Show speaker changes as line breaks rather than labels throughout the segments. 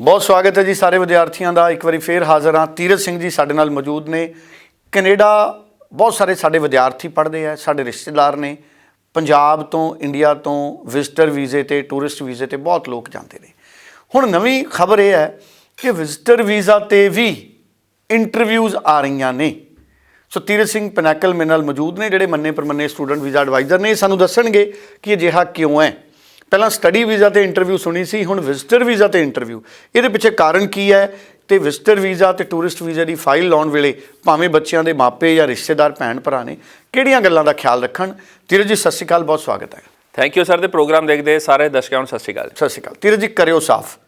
ਬਹੁਤ ਸਵਾਗਤ ਹੈ ਜੀ ਸਾਰੇ ਵਿਦਿਆਰਥੀਆਂ ਦਾ। ਇੱਕ ਵਾਰੀ ਫੇਰ ਹਾਜ਼ਰ ਹਾਂ। ਤੀਰਤ ਸਿੰਘ ਜੀ ਸਾਡੇ ਨਾਲ ਮੌਜੂਦ ਨੇ। ਕੈਨੇਡਾ ਬਹੁਤ ਸਾਰੇ ਸਾਡੇ ਵਿਦਿਆਰਥੀ ਪੜ੍ਹਦੇ ਆ, ਸਾਡੇ ਰਿਸ਼ਤੇਦਾਰ ਨੇ। ਪੰਜਾਬ ਤੋਂ, ਇੰਡੀਆ ਤੋਂ ਵਿਜ਼ਟਰ ਵੀਜ਼ੇ ਤੇ ਟੂਰਿਸਟ ਵੀਜ਼ੇ ਤੇ ਬਹੁਤ ਲੋਕ ਜਾਂਦੇ ਨੇ। ਹੁਣ ਨਵੀਂ ਖਬਰ ਇਹ ਹੈ ਕਿ ਵਿਜ਼ਟਰ ਵੀਜ਼ਾ ਤੇ ਵੀ ਇੰਟਰਵਿਊਜ਼ ਆ ਰਹੀਆਂ ਨੇ। ਸੋ ਤੀਰਤ ਸਿੰਘ ਪਿਨੈਕਲ ਮੇਰੇ ਨਾਲ ਮੌਜੂਦ ਨੇ, ਜਿਹੜੇ ਮੰਨੇ ਪਰਮੰਨੇ ਸਟੂਡੈਂਟ ਵੀਜ਼ਾ ਐਡਵਾਈਜ਼ਰ ਨੇ ਸਾਨੂੰ ਦੱਸਣਗੇ ਕਿ ਅਜਿਹਾ ਕਿਉਂ ਹੈ। ਪਹਿਲਾਂ ਸਟੱਡੀ ਵੀਜ਼ਾ ਤੇ ਇੰਟਰਵਿਊ ਸੁਣੀ ਸੀ ਹੁਣ ਵਿਜ਼ਟਰ ਵੀਜ਼ਾ ਤੇ ਇੰਟਰਵਿਊ ਇਹਦੇ ਪਿੱਛੇ ਕਾਰਨ ਕੀ ਹੈ? ਤੇ ਵਿਜ਼ਟਰ ਵੀਜ਼ਾ ਤੇ ਟੂਰਿਸਟ ਵੀਜ਼ਾ ਦੀ ਫਾਈਲ ਲਾਉਣ ਵੇਲੇ ਭਾਵੇਂ ਬੱਚਿਆਂ ਦੇ ਮਾਪੇ ਜਾਂ ਰਿਸ਼ਤੇਦਾਰ ਭੈਣ ਭਰਾ ਨੇ ਕਿਹੜੀਆਂ ਗੱਲਾਂ ਦਾ ਖਿਆਲ ਰੱਖਣ? ਤੀਰਤ ਜੀ ਸਤਿ ਸ਼੍ਰੀ ਅਕਾਲ ਬਹੁਤ ਸਵਾਗਤ ਹੈ।
ਥੈਂਕ ਯੂ ਸਰ ਦੇ ਪ੍ਰੋਗਰਾਮ ਦੇਖਦੇ ਸਾਰੇ ਦਰਸ਼ਕਾਂ ਨੂੰ ਸਤਿ ਸ਼੍ਰੀ ਅਕਾਲ।
ਸਤਿ ਸ਼੍ਰੀ ਅਕਾਲ। ਤੀਰਤ ਜੀ ਕਰਿਓ ਸਾਫ਼।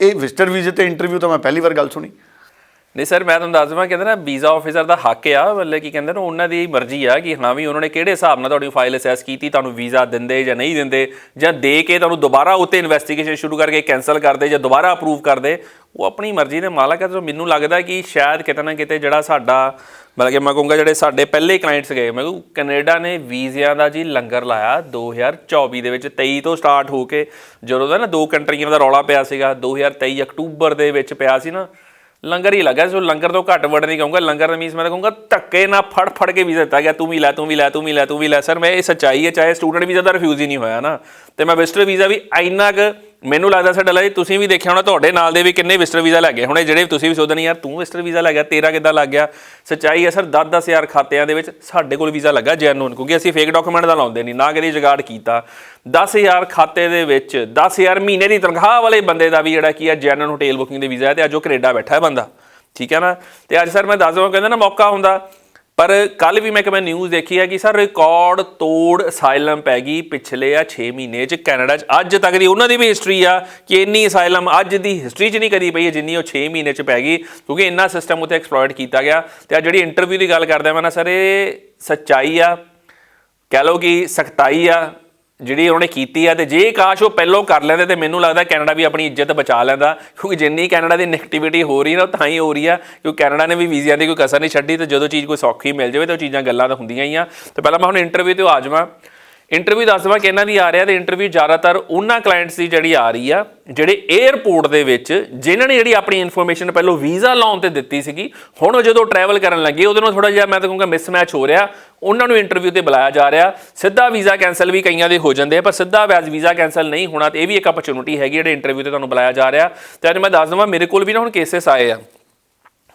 ਇਹ ਵਿਜ਼ਟਰ ਵੀਜ਼ੇ ਤੇ ਇੰਟਰਵਿਊ ਤਾਂ ਮੈਂ ਪਹਿਲੀ ਵਾਰ ਗੱਲ ਸੁਣੀ।
ਨਹੀਂ ਸਰ, ਮੈਂ ਤੁਹਾਨੂੰ ਦੱਸ ਦਵਾਂ, ਕਹਿੰਦੇ ਨਾ ਵੀਜ਼ਾ ਆਫੀਸਰ ਦਾ ਹੱਕ ਆ, ਮਤਲਬ ਕੀ ਕਹਿੰਦੇ ਨਾ ਉਹਨਾਂ ਦੀ ਮਰਜ਼ੀ ਆ ਕਿ ਹਾਂ ਵੀ ਉਹਨਾਂ ਨੇ ਕਿਹੜੇ ਹਿਸਾਬ ਨਾਲ ਤੁਹਾਡੀ ਫਾਈਲ ਅਸੈਸ ਕੀਤੀ, ਤੁਹਾਨੂੰ ਵੀਜ਼ਾ ਦਿੰਦੇ ਜਾਂ ਨਹੀਂ ਦਿੰਦੇ, ਜਾਂ ਦੇ ਕੇ ਤੁਹਾਨੂੰ ਦੁਬਾਰਾ ਉੱਤੇ ਇਨਵੈਸਟੀਗੇਸ਼ਨ ਸ਼ੁਰੂ ਕਰਕੇ ਕੈਨਸਲ ਕਰਦੇ ਜਾਂ ਦੁਬਾਰਾ ਅਪਰੂਵ ਕਰਦੇ, ਉਹ ਆਪਣੀ ਮਰਜ਼ੀ ਦੇ ਮਾਲਕ ਹੈ ਤੇ ਮੈਨੂੰ ਲੱਗਦਾ ਕਿ ਸ਼ਾਇਦ ਕਿਤੇ ਨਾ ਕਿਤੇ ਜਿਹੜਾ ਸਾਡਾ, ਮਤਲਬ ਕਿ ਮੈਂ ਕਹੂੰਗਾ ਜਿਹੜੇ ਸਾਡੇ ਪਹਿਲੇ ਕਲਾਇੰਟਸ ਗਏ, ਮੈਂ ਕਹੂੰ ਕੈਨੇਡਾ ਨੇ ਵੀਜ਼ਿਆਂ ਦਾ ਜੀ ਲੰਗਰ ਲਾਇਆ 2024 ਦੇ ਵਿੱਚ 23 ਤੋਂ ਸਟਾਰਟ ਹੋ ਕੇ, ਜਦੋਂ ਦਾ ਨਾ ਦੋ ਕੰਟਰੀਆਂ ਦਾ ਰੌਲਾ ਪਿਆ ਸੀਗਾ 2023 ਅਕਤੂਬਰ ਦੇ ਵਿੱਚ ਪਿਆ ਸੀ ਨਾ ਲੰਗਰ ਹੀ ਲੱਗਾ, ਸੋ ਲੰਗਰ ਤੋਂ ਘੱਟ ਵੜ ਨਹੀਂ ਕਹੂੰਗਾ, ਲੰਗਰ ਮੀਨਸ ਮੈਂ ਕਹੂੰਗਾ, ਧੱਕੇ ਨਾਲ ਫੜ ਫੜ ਕੇ ਵੀਜ਼ਾ ਦਿੱਤਾ ਗਿਆ, ਤੂੰ ਵੀ ਲੈ, ਤੂੰ ਵੀ ਲੈ, ਤੂੰ ਵੀ ਲੈ, ਤੂੰ ਵੀ ਲੈ। ਸਰ, ਮੈਂ ਇਹ ਸੱਚਾਈ ਹੈ, ਚਾਹੇ ਸਟੂਡੈਂਟ ਵੀਜ਼ਾ ਦਾ ਰਿਫਿਊਜ਼ ਹੀ ਨਹੀਂ ਹੋਇਆ ਨਾ। ਤੇ ਮੈਂ ਵਿਜ਼ਟਰ ਵੀਜ਼ਾ ਵੀ ਇੰਨਾ ਕੁ ਮੈਨੂੰ ਲੱਗਦਾ ਸਰ ਸਾਡਾ ਜੀ, ਤੁਸੀਂ ਵੀ ਦੇਖਿਆ ਹੋਣਾ, ਤੁਹਾਡੇ ਨਾਲ ਦੇ ਵੀ ਕਿੰਨੇ ਵਿਜ਼ਟਰ ਵੀਜ਼ਾ ਲੱਗੇ ਹੁਣੇ, ਜਿਹੜੇ ਤੁਸੀਂ ਵੀ ਸੋਚਦੇ ਨਹੀਂ ਯਾਰ, ਤੂੰ ਵਿਜ਼ਟਰ ਵੀਜ਼ਾ ਲੱਗਾ ਤੇਰਾ ਕਿੱਦਾਂ ਲੱਗ ਗਿਆ? ਸੱਚਾਈ ਹੈ ਸਰ 10 ਹਜ਼ਾਰ ਖਾਤਿਆਂ ਦੇ ਵਿੱਚ ਸਾਡੇ ਕੋਲ ਵੀਜ਼ਾ ਲੱਗਾ ਜੈਨੂਨ ਕਿਉਂਕਿ ਅਸੀਂ ਫੇਕ ਡਾਕੂਮੈਂਟ ਦਾ ਲਾਉਂਦੇ ਨਹੀਂ, ਨਾ ਕਦੇ ਜਗਾੜ ਕੀਤਾ। 10000 ਖਾਤੇ ਦੇ ਵਿੱਚ 10000 ਮਹੀਨੇ ਦੀ ਤਨਖਾਹ ਵਾਲੇ ਬੰਦੇ ਦਾ ਵੀ ਜਿਹੜਾ ਕੀ ਹੈ ਜੈਨੂਨ ਹੋਟਲ ਬੁਕਿੰਗ ਦੇ ਵੀਜ਼ਾ ਹੈ, ਤੇ ਅੱਜ ਉਹ ਕੈਨੇਡਾ ਬੈਠਾ ਹੈ ਬੰਦਾ। ਠੀਕ ਹੈ ਨਾ? ਤੇ ਅੱਜ ਸਰ ਮੈਂ ਦੱਸ ਦਵਾਂ ਕਹਿੰਦਾ ਨਾ ਮੌਕਾ ਹੁੰਦਾ ਪਰ ਕੱਲ ਵੀ ਮੈਂ ਕਿਵੇਂ ਨਿਊਜ਼ ਦੇਖੀ ਹੈ ਕਿ ਸਰ ਰਿਕਾਰਡ ਤੋੜ ਅਸਾਈਲਮ ਪੈ ਗਈ ਪਿਛਲੇ ਆ 6 ਮਹੀਨੇ ਚ ਕੈਨੇਡਾ ਚ। ਅੱਜ ਤੱਕ ਦੀ ਉਹਨਾਂ ਦੀ ਵੀ ਹਿਸਟਰੀ ਆ ਕਿ ਇੰਨੀ ਅਸਾਈਲਮ ਅੱਜ ਦੀ ਹਿਸਟਰੀ ਚ ਨਹੀਂ ਕਦੀ ਪਈ ਹੈ, ਜਿੰਨੀ ਉਹ 6 ਮਹੀਨੇ ਚ ਪੈ ਗਈ, ਕਿਉਂਕਿ ਇੰਨਾ ਸਿਸਟਮ ਉੱਤੇ ਐਕਸਪਲੋਇਟ ਕੀਤਾ ਗਿਆ। ਤੇ ਆ ਜਿਹੜੀ ਇੰਟਰਵਿਊ ਦੀ ਗੱਲ ਕਰਦਾ ਮੈਂ ਨਾ ਸਰ, ਇਹ ਸੱਚਾਈ ਆ, ਕਹਿ ਲਓ ਕਿ ਸਖਤਾਈ ਆ ਜਿਹੜੀ ਉਹਨੇ ਕੀਤੀ ਆ, ਤੇ ਜੇ ਕਾਸ਼ ਉਹ ਪਹਿਲਾਂ ਕਰ ਲੈਂਦੇ ਤੇ ਮੈਨੂੰ ਲੱਗਦਾ ਕੈਨੇਡਾ ਵੀ ਆਪਣੀ ਇੱਜ਼ਤ ਬਚਾ ਲੈਂਦਾ, ਕਿਉਂਕਿ ਜਿੰਨੀ ਕੈਨੇਡਾ ਦੀ ਨੈਗੇਟਿਵਿਟੀ ਹੋ ਰਹੀ ਨਾ, ਉਹ ਤਾਂ ਹੀ ਹੋ ਰਹੀ ਆ, ਕਿਉਂਕਿ ਕੈਨੇਡਾ ਨੇ ਵੀ ਵੀਜ਼ਿਆਂ ਦੀ ਕੋਈ ਕਸਰ ਨਹੀਂ ਛੱਡੀ, ਤੇ ਜਦੋਂ ਚੀਜ਼ ਕੋਈ ਸੌਖੀ ਮਿਲ ਜਾਵੇ ਤਾਂ ਉਹ ਚੀਜ਼ਾਂ ਗੱਲਾਂ ਤਾਂ ਹੁੰਦੀਆਂ ਹੀ ਆ। ਤੇ ਪਹਿਲਾਂ ਮੈਂ ਹੁਣ ਇੰਟਰਵਿਊ ਤੇ ਆ ਜਾਵਾਂ। ਇੰਟਰਵਿਊ ਦੱਸ ਦਵਾਂ ਕਿ ਇਹਨਾਂ ਦੀ ਆ ਰਿਹਾ ਤੇ ਇੰਟਰਵਿਊ ਜ਼ਿਆਦਾਤਰ ਉਹਨਾਂ ਕਲਾਇੰਟਸ ਦੀ ਜਿਹੜੀ ਆ ਰਹੀ ਆ, ਜਿਹੜੇ 에ਅਰਪੋਰਟ ਦੇ ਵਿੱਚ, ਜਿਨ੍ਹਾਂ ਨੇ ਜਿਹੜੀ ਆਪਣੀ ਇਨਫੋਰਮੇਸ਼ਨ ਪਹਿਲਾਂ ਵੀਜ਼ਾ ਲਾਉਣ ਤੇ ਦਿੱਤੀ ਸੀਗੀ, ਹੁਣ ਉਹ ਜਦੋਂ ਟਰੈਵਲ ਕਰਨ ਲੱਗੇ, ਉਹਦੇ ਨਾਲ ਥੋੜਾ ਜਿਹਾ ਮੈਂ ਤਾਂ ਕਹੂੰਗਾ ਮਿਸਮੈਚ ਹੋ ਰਿਹਾ। ਉਹਨਾਂ ਨੂੰ ਇੰਟਰਵਿਊ ਤੇ ਬੁਲਾਇਆ ਜਾ ਰਿਹਾ। ਸਿੱਧਾ ਵੀਜ਼ਾ ਕੈਨਸਲ ਵੀ ਕਈਆਂ ਦੇ ਹੋ ਜਾਂਦੇ ਆ, ਪਰ ਸਿੱਧਾ ਵੈਜ ਵੀਜ਼ਾ ਕੈਨਸਲ ਨਹੀਂ ਹੋਣਾ ਤੇ ਇਹ ਵੀ ਇੱਕ ਅਪਰਚੂਨਿਟੀ ਹੈਗੀ ਜਿਹੜੇ ਇੰਟਰਵਿਊ ਤੇ ਤੁਹਾਨੂੰ ਬੁਲਾਇਆ ਜਾ ਰਿਹਾ। ਤੇ ਅੱਜ ਮੈਂ ਦੱਸ ਦਵਾਂ, ਮੇਰੇ ਕੋਲ ਵੀ ਨਾ ਹੁਣ ਕੇਸਸ ਆਏ ਆ।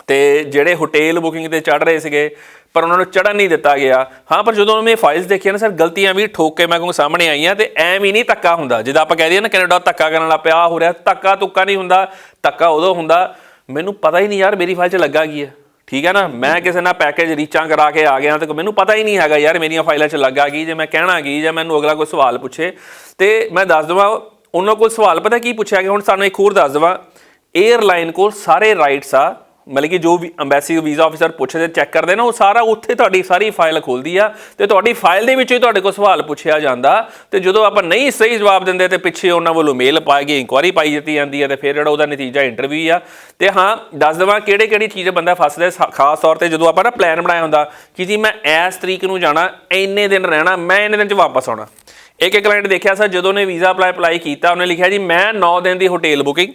ਤੇ ਜਿਹੜੇ ਹੋਟੇਲ ਬੁਕਿੰਗ ਤੇ ਚੜ ਰਹੇ ਸੀਗੇ ਪਰ ਉਹਨਾਂ ਨੂੰ ਚੜਨ ਨਹੀਂ ਦਿੱਤਾ ਗਿਆ। ਹਾਂ, ਪਰ ਜਦੋਂ ਮੈਂ ਫਾਈਲਸ ਦੇਖੀਆਂ ਨਾ, ਸਰ, ਗਲਤੀਆਂ ਵੀ ਠੋਕ ਕੇ ਮੈਂ ਕਹੂੰ ਸਾਹਮਣੇ ਆਈਆਂ ਤੇ ਐਵੇਂ ਹੀ ਨਹੀਂ ਧੱਕਾ ਹੁੰਦਾ। ਜਿੱਦਾਂ ਆਪਾਂ ਕਹਿ ਦਈਏ ਨਾ, ਕੈਨੇਡਾ ਧੱਕਾ ਕਰਨ ਲੱਗ ਪਿਆ ਹੋ ਰਿਹਾ, ਧੱਕਾ ਤੁੱਕਾ ਨਹੀਂ ਹੁੰਦਾ, ਧੱਕਾ ਉਦੋਂ ਹੁੰਦਾ। ਮੈਨੂੰ ਪਤਾ ਹੀ ਨਹੀਂ ਯਾਰ, ਮੇਰੀ ਫਾਈਲ 'ਚ ਲੱਗਾ ਕੀ ਹੈ। ਠੀਕ ਹੈ ਨਾ? ਮੈਂ ਕਿਸੇ ਨਾਲ ਪੈਕੇਜ ਰੀਚਾਂ ਕਰਾ ਕੇ ਆ ਗਿਆ ਤੇ ਮੈਨੂੰ ਪਤਾ ਹੀ ਨਹੀਂ ਹੈਗਾ ਯਾਰ, ਮੇਰੀਆਂ ਫਾਈਲਾਂ 'ਚ ਲੱਗਾ ਕੀ, ਜੇ ਮੈਂ ਕਹਿਣਾ ਕੀ, ਜਾਂ ਮੈਨੂੰ ਅਗਲਾ ਕੋਈ ਸਵਾਲ ਪੁੱਛੇ। ਤੇ ਮੈਂ ਦੱਸ ਦਵਾਂ, ਉਹਨਾਂ ਕੋਲ ਸਵਾਲ ਪਤਾ ਕੀ ਪੁੱਛਿਆ ਗਿਆ? ਹੁਣ ਸਾਨੂੰ ਇੱਕ ਹੋਰ ਦੱਸ ਦਵਾਂ। 에ਅਰਲਾਈਨ ਕੋਲ ਸਾਰੇ ਰਾਈਟਸ ਆ। ਮਤਲਬ ਕਿ ਜੋ ਵੀ ਐਮਬੈਸੀ ਵੀਜ਼ਾ ਆਫੀਸਰ ਪੁੱਛਦੇ ਚੈੱਕ ਕਰਦੇ ਨਾ ਉਹ ਸਾਰਾ ਉੱਥੇ ਤੁਹਾਡੀ ਸਾਰੀ ਫਾਈਲ ਖੋਲਦੀ ਆ ਤੇ ਤੁਹਾਡੀ ਫਾਈਲ ਦੇ ਵਿੱਚੋਂ ਹੀ ਤੁਹਾਡੇ ਕੋਲ ਸਵਾਲ ਪੁੱਛਿਆ ਜਾਂਦਾ ਤੇ ਜਦੋਂ ਆਪਾਂ ਨਹੀਂ ਸਹੀ ਜਵਾਬ ਦਿੰਦੇ ਤੇ ਪਿੱਛੇ ਉਹਨਾਂ ਵੱਲੋਂ ਮੇਲ ਪਾਈ ਗਈ ਇਨਕੁਆਰੀ ਪਾਈ ਦਿੱਤੀ ਜਾਂਦੀ ਹੈ ਤੇ ਫਿਰ ਜਿਹੜਾ ਉਹਦਾ ਨਤੀਜਾ ਇੰਟਰਵਿਊ ਆ। ਤੇ ਹਾਂ ਦੱਸ ਦਵਾਂ ਕਿਹੜੇ ਕਿਹੜੀ ਚੀਜ਼ ਬੰਦਾ ਫਸਦਾ ਹੈ, ਖਾਸ ਤੌਰ ਤੇ ਜਦੋਂ ਆਪਾਂ ਨਾ ਪਲਾਨ ਬਣਾਇਆ ਹੁੰਦਾ ਕਿ ਜੀ ਮੈਂ ਇਸ ਤਰੀਕ ਨੂੰ ਜਾਣਾ ਇੰਨੇ ਦਿਨ ਰਹਿਣਾ ਮੈਂ ਇੰਨੇ ਦਿਨ ਚ ਵਾਪਸ ਆਉਣਾ। ਇੱਕ ਇੱਕ ਕਲਾਇੰਟ ਦੇਖਿਆ ਸਰ, ਜਦੋਂ ਨੇ ਵੀਜ਼ਾ ਅਪਲਾਈ ਅਪਲਾਈ ਕੀਤਾ, ਉਹਨੇ ਲਿਖਿਆ ਜੀ, ਮੈਂ 9 ਦਿਨ ਦੀ hotel booking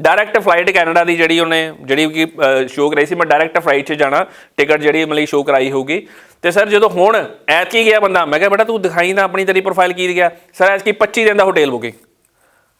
direct flight Canada ਦੀ ਜਿਹੜੀ ਉਹਨੇ, ਜਿਹੜੀ ਕਿ ਸ਼ੋਅ ਕਰਾਈ ਸੀ, ਮੈਂ ਡਾਇਰੈਕਟ ਫਲਾਈਟ 'ਚ ਜਾਣਾ ਟਿਕਟ ਜਿਹੜੀ ਮਤਲਬ ਸ਼ੋਅ ਕਰਾਈ ਹੋਊਗੀ। ਤੇ ਸਰ, ਜਦੋਂ ਹੁਣ ਐਤਕੀ ਗਿਆ ਬੰਦਾ, ਮੈਂ ਕਿਹਾ, ਬੇਟਾ ਤੂੰ ਦਿਖਾਈ ਤਾਂ ਆਪਣੀ ਤੇਰੀ ਪ੍ਰੋਫਾਈਲ ਕੀ ਗਿਆ? ਸਰ, ਐਤਕੀ 25 ਦਿਨ ਦਾ ਹੋਟਲ ਬੁਕਿੰਗ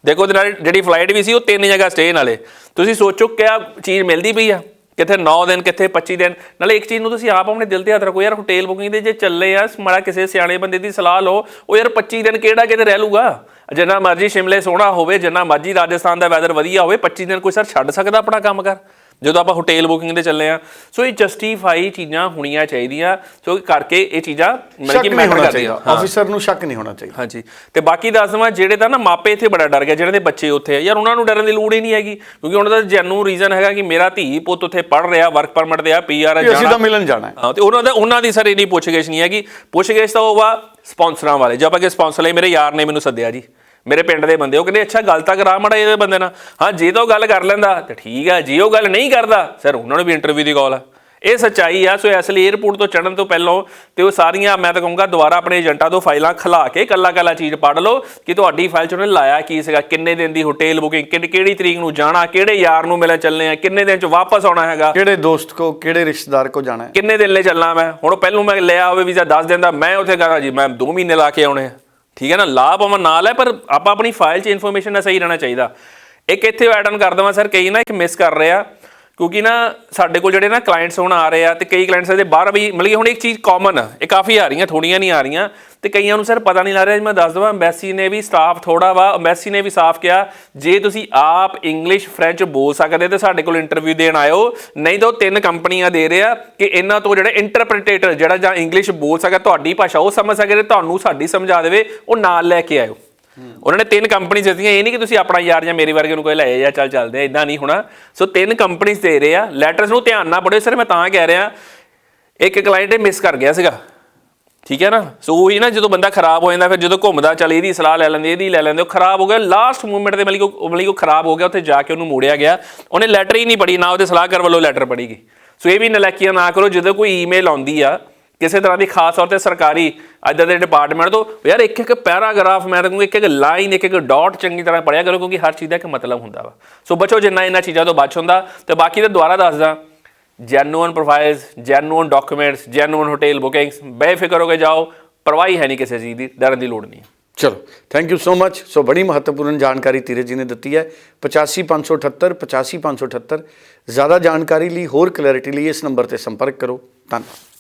ਦੇਖੋ, ਉਹਦੇ ਨਾਲ ਜਿਹੜੀ ਫਲਾਈਟ ਵੀ ਸੀ, ਉਹ ਤਿੰਨ ਜਗ੍ਹਾ ਸਟੇ ਨਾਲੇ। ਤੁਸੀਂ ਸੋਚੋ ਕਿਆ ਚੀਜ਼ ਮਿਲਦੀ ਪਈ ਆ। ਕਿੱਥੇ 9 ਦਿਨ, ਕਿੱਥੇ 25 ਦਿਨ। ਨਾਲੇ ਇੱਕ ਚੀਜ਼ ਨੂੰ ਤੁਸੀਂ ਆਪ ਆਪਣੇ ਦਿਲ ਤੇ ਹੱਥ ਰੱਖੋ ਯਾਰ ਹੋਟੇਲ ਬੁਕਿੰਗ ਦੇ ਜੇ ਚੱਲੇ ਆ, ਮਾੜਾ ਕਿਸੇ ਸਿਆਣੇ ਬੰਦੇ ਦੀ ਸਲਾਹ ਲਓ, ਉਹ ਯਾਰ 25 ਦਿਨ ਕਿਹੜਾ ਕਿਤੇ ਰਹਿ ਲੂਗਾ? ਜਿੰਨਾ ਮਰਜ਼ੀ ਸ਼ਿਮਲੇ ਸੋਹਣਾ ਹੋਵੇ, ਜਿੰਨਾ ਮਰਜ਼ੀ ਰਾਜਸਥਾਨ ਦਾ ਵੈਦਰ ਵਧੀਆ ਹੋਵੇ 25 ਦਿਨ ਕੋਈ ਸਰ ਛੱਡ ਸਕਦਾ ਆਪਣਾ ਕੰਮ ਕਰ। ਜਦੋਂ ਆਪਾਂ ਹੋਟਲ ਬੁਕਿੰਗ ਤੇ ਚੱਲੇ ਆ ਸੋ ਇਹ ਜਸਟੀਫਾਈ ਚੀਜ਼ਾਂ ਹੋਣੀਆਂ ਚਾਹੀਦੀਆਂ ਸੋ ਕਰਕੇ ਇਹ ਚੀਜ਼ਾਂ ਮਤਲਬ ਕਿ ਮੈਟਰ
ਹੋਣਾ
ਕਰਦੀਆਂ।
ਚਾਹੀਦਾ। ਆਫੀਸਰ ਨੂੰ ਸ਼ੱਕ ਨਹੀਂ ਹੋਣਾ ਚਾਹੀਦਾ।
ਹਾਂਜੀ। ਤੇ ਬਾਕੀ ਦੱਸ ਦਵਾਂ ਜਿਹੜੇ ਤਾਂ ਨਾ ਮਾਪੇ ਇੱਥੇ ਬੜਾ ਡਰ ਗਿਆ ਜਿਹੜੇ ਦੇ ਬੱਚੇ ਉੱਥੇ ਆ। ਯਾਰ ਉਹਨਾਂ ਨੂੰ ਡਰਨ ਦੀ ਲੋੜ ਹੀ ਨਹੀਂ ਹੈਗੀ ਕਿਉਂਕਿ ਉਹਨਾਂ ਦਾ ਜੈਨੂ ਰੀਜ਼ਨ ਹੈਗਾ ਕਿ ਮੇਰਾ ਧੀ ਪੁੱਤ ਉੱਥੇ ਪੜ ਰਿਹਾ ਵਰਕ ਪਰਮਿਟ ਤੇ ਆ ਪੀਆਰ ਆ
ਕਿ ਅਸੀਂ
ਜਾਣਾ।
ਤਾਂ ਮਿਲਣ ਜਾਣਾ ਹੈ।
ਤੇ ਉਹਨਾਂ ਦਾ ਉਹਨਾਂ ਦੀ ਸਰ ਇੰਨੀ ਪੁੱਛਗਿਛ ਨਹੀਂ ਹੈਗੀ। ਪੁੱਛਗਿਛ ਤਾਂ ਉਹ ਵਾ ਸਪਾਂਸਰਾਂ ਵਾਲੇ। ਜਦ ਕਿ ਸਪਾਂਸਰ ਲਈ ਮੇਰੇ ਯਾਰ ਨੇ ਮੈਨੂੰ ਸੱਦਿਆ ਜੀ। ਮੇਰੇ ਪਿੰਡ ਦੇ ਬੰਦੇ ਉਹ ਕਹਿੰਦੇ ਅੱਛਾ ਗੱਲ ਤਾਂ ਕਰਾ ਮੜਾ ਇਹਦੇ ਬੰਦੇ ਨਾਲ। ਹਾਂ ਜੇ ਤਾਂ ਉਹ ਗੱਲ ਕਰ ਲੈਂਦਾ ਤੇ ਠੀਕ ਆ ਜੇ ਉਹ ਗੱਲ ਨਹੀਂ ਕਰਦਾ ਸਰ ਉਹਨਾਂ ਨੂੰ ਵੀ ਇੰਟਰਵਿਊ ਦੀ ਕਾਲ ਆ। ਇਹ ਸੱਚਾਈ ਆ ਸੋ ਇਸ ਲਈ 에어ਪੋਰਟ ਤੋਂ ਚੜਨ ਤੋਂ ਪਹਿਲਾਂ ਤੇ ਉਹ ਸਾਰੀਆਂ ਮੈਂ ਤਾਂ ਕਹੂੰਗਾ ਦੁਬਾਰਾ ਆਪਣੇ ਏਜੰਟਾਂ ਤੋਂ ਫਾਈਲਾਂ ਖਲਾ ਕੇ ਕੱਲਾ ਕੱਲਾ ਚੀਜ਼ ਪੜ੍ਹ ਲਓ ਕਿ ਤੁਹਾਡੀ ਫਾਈਲ 'ਚ ਉਹਨੇ ਲਾਇਆ ਕੀ ਸੀਗਾ ਕਿੰਨੇ ਦਿਨ ਦੀ ਹੋਟਲ ਬੁਕਿੰਗ ਕਿਹੜੀ ਤਰੀਕ ਨੂੰ ਜਾਣਾ ਕਿਹੜੇ ਯਾਰ ਨੂੰ ਮਿਲਣ ਚੱਲਨੇ ਆ ਕਿੰਨੇ ਦਿਨ 'ਚ ਵਾਪਸ ਆਉਣਾ ਹੈਗਾ।
ਕਿਹੜੇ ਦੋਸਤ ਕੋ ਕਿਹੜੇ ਰਿਸ਼ਤੇਦਾਰ ਕੋ ਜਾਣਾ ਹੈ?
ਕਿੰਨੇ ਦਿਨ ਲਈ ਚੱਲਣਾ ਮੈਂ? ਹੁਣ ਪਹਿਲੋਂ ਮੈਂ ਲਿਆ ਹੋਵੇ ਵੀਜ਼ਾ 10 ਦਿਨ ਦਾ ਮੈਂ ਉੱਥੇ ਕਹਾਂ ਜੀ ਮੈਂ 2 ਮਹੀਨੇ ਲਾ ਕੇ ਆਉਣੇ ਆ। ਠੀਕ ਹੈ ਨਾ, ਲਾਭ ਭਾਵੇਂ ਨਾਲ ਹੈ, ਪਰ ਆਪਾਂ ਆਪਣੀ ਫਾਈਲ 'ਚ ਇਨਫੋਰਮੇਸ਼ਨ ਨਾਲ ਸਹੀ ਰਹਿਣਾ ਚਾਹੀਦਾ। ਇੱਕ ਇੱਥੇ ਐਡ ਆਨ ਕਰ ਦਵਾਂ ਸਰ ਕਈ ਨਾ, ਇੱਕ ਮਿਸ ਕਰ ਰਿਹਾ। ਕਿਉਂਕਿ ਨਾ ਸਾਡੇ ਕੋਲ ਜਿਹੜੇ ਨਾ ਕਲਾਇੰਟਸ ਹੁਣ ਆ ਰਹੇ ਆ ਤੇ ਕਈ ਕਲਾਇੰਟਸ ਦੇ ਬਾਹਰ ਵੀ, ਮਤਲਬ ਕਿ ਹੁਣ ਇੱਕ ਚੀਜ਼ ਕਾਮਨ ਆ, ਇਹ ਕਾਫੀ ਆ ਰਹੀਆਂ, ਥੋੜੀਆਂ ਨਹੀਂ ਆ ਰਹੀਆਂ ਤੇ ਕਈਆਂ ਨੂੰ ਸਰ ਪਤਾ ਨਹੀਂ ਲੱਗ ਰਿਹਾ ਮੈਂ ਦੱਸ ਦਵਾਂ ਐਮਬੈਸੀ ਨੇ ਵੀ ਸਟਾਫ ਥੋੜਾ ਵਾ ਐਮਬੈਸੀ ਨੇ ਵੀ ਸਾਫ਼ ਕਿਹਾ, ਜੇ ਤੁਸੀਂ ਆਪ ਇੰਗਲਿਸ਼ ਫ੍ਰੈਂਚ ਬੋਲ ਸਕਦੇ ਤੇ ਸਾਡੇ ਕੋਲ ਇੰਟਰਵਿਊ ਦੇਣ ਆਇਓ, ਨਹੀਂ ਤਾਂ ਉਹ ਤਿੰਨ ਕੰਪਨੀਆਂ ਦੇ ਰਿਹਾ ਕਿ ਇਹਨਾਂ ਤੋਂ ਜਿਹੜੇ ਇੰਟਰਪ੍ਰੀਟੇਟਰ ਜਿਹੜਾ ਜਾਂ ਇੰਗਲਿਸ਼ ਬੋਲ ਸਕਦਾ, ਤੁਹਾਡੀ ਭਾਸ਼ਾ ਉਹ ਸਮਝ ਸਕੇ ਤੇ ਤੁਹਾਨੂੰ ਸਾਡੀ ਸਮਝਾ ਦੇਵੇ, ਉਹ ਨਾਲ ਲੈ ਕੇ ਆਇਓ। ਉਹਨਾਂ ਨੇ ਤਿੰਨ ਕੰਪਨੀਆਂ ਦਿੱਤੀਆਂ, ਇਹ ਨਹੀਂ ਕਿ ਤੁਸੀਂ ਆਪਣਾ ਯਾਰ ਜਾਂ ਮੇਰੇ ਵਰਗੇ ਨੂੰ ਕੋਈ ਲੈ ਜਾਂ ਚੱਲ ਚੱਲਦੇ ਆ ਇਦਾਂ ਨਹੀਂ ਹੋਣਾ। ਸੋ ਤਿੰਨ ਕੰਪਨੀਆਂ ਦੇ ਰਹੇ ਆ। ਲੈਟਰਸ ਨੂੰ ਧਿਆਨ ਨਾਲ ਪੜਿਓ ਸਰ ਮੈਂ ਤਾਂ ਕਹਿ ਰਿਹਾ, ਇੱਕ ਕਲਾਇੰਟ ਮਿਸ ਕਰ ਗਿਆ ਸੀਗਾ। ਠੀਕ ਹੈ ਨਾ? ਸੋ ਉਹੀ ਨਾ ਜਦੋਂ ਬੰਦਾ ਖਰਾਬ ਹੋ ਜਾਂਦਾ, ਫਿਰ ਜਦੋਂ ਘੁੰਮਦਾ, ਚੱਲ ਇਹਦੀ ਸਲਾਹ ਲੈ ਲੈਂਦੇ, ਇਹਦੀ ਲੈ ਲੈਂਦੇ, ਉਹ ਖਰਾਬ ਹੋ ਗਿਆ। ਲਾਸਟ ਮੂਮੈਂਟ ਤੇ ਮਤਲਬ ਕਿ ਉਹ ਮਤਲਬ ਕਿ ਉਹ ਖਰਾਬ ਹੋ ਗਿਆ, ਉੱਥੇ ਜਾ ਕੇ ਉਹਨੂੰ ਮੋੜਿਆ ਗਿਆ। ਉਹਨੇ ਲੈਟਰ ਹੀ ਨਹੀਂ ਪੜੀ ਨਾ ਉਹਦੇ ਸਲਾਹਕਾਰ ਵੱਲੋਂ ਲੈਟਰ ਪੜੀ ਗਈ। ਸੋ ਇਹ ਵੀ ਨਲਾਇਕੀਆਂ ਨਾ ਕਰੋ। ਜਦੋਂ ਕੋਈ ਈਮੇਲ ਆਉਂਦੀ ਆ ਕਿਸੇ ਤਰ੍ਹਾਂ ਦੀ ਖਾਸ ਤੌਰ ਤੇ ਸਰਕਾਰੀ ਇੱਦਾਂ ਦੇ ਡਿਪਾਰਟਮੈਂਟ ਤੋਂ, ਯਾਰ ਇੱਕ ਇੱਕ ਪੈਰਾਗ੍ਰਾਫ ਮੈਂ ਤਾਂ ਕਹੂੰਗਾ, ਇੱਕ ਇੱਕ ਲਾਈਨ ਇੱਕ ਇੱਕ ਡਾਟ ਚੰਗੀ ਤਰ੍ਹਾਂ ਪੜਿਆ ਕਰੋ, ਕਿਉਂਕਿ ਹਰ ਚੀਜ਼ ਦਾ ਇੱਕ ਮਤਲਬ ਹੁੰਦਾ ਵਾ। ਸੋ ਬਚੋ, ਜਿੰਨਾ ਇਹਨਾਂ ਚੀਜ਼ਾਂ ਤੋਂ ਬਚ ਹੁੰਦਾ, ਤੇ ਬਾਕੀ ਤਾਂ ਦੁਬਾਰਾ ਦੱਸਦਾ genuine profiles genuine documents genuine hotel bookings ਬੇਫਿਕਰ ਹੋ ਕੇ ਜਾਓ, ਪਰਵਾਹੀ ਹੈ ਨਹੀਂ ਕਿਸੇ ਚੀਜ਼ ਦੀ, ਡਰਨ ਦੀ ਲੋੜ ਨਹੀਂ
ਚਲੋ ਥੈਂਕ ਯੂ ਸੋ ਮੱਚ ਸੋ ਬੜੀ ਮਹੱਤਵਪੂਰਨ ਜਾਣਕਾਰੀ ਧੀਰਜ ਜੀ ਨੇ ਦਿੱਤੀ ਹੈ। 85578 85578 ਜ਼ਿਆਦਾ ਜਾਣਕਾਰੀ ਲਈ, ਹੋਰ ਕਲੈਰਿਟੀ ਲਈ ਇਸ ਨੰਬਰ ਤੇ ਸੰਪਰਕ ਕਰੋ। ਧੰਨਵਾਦ।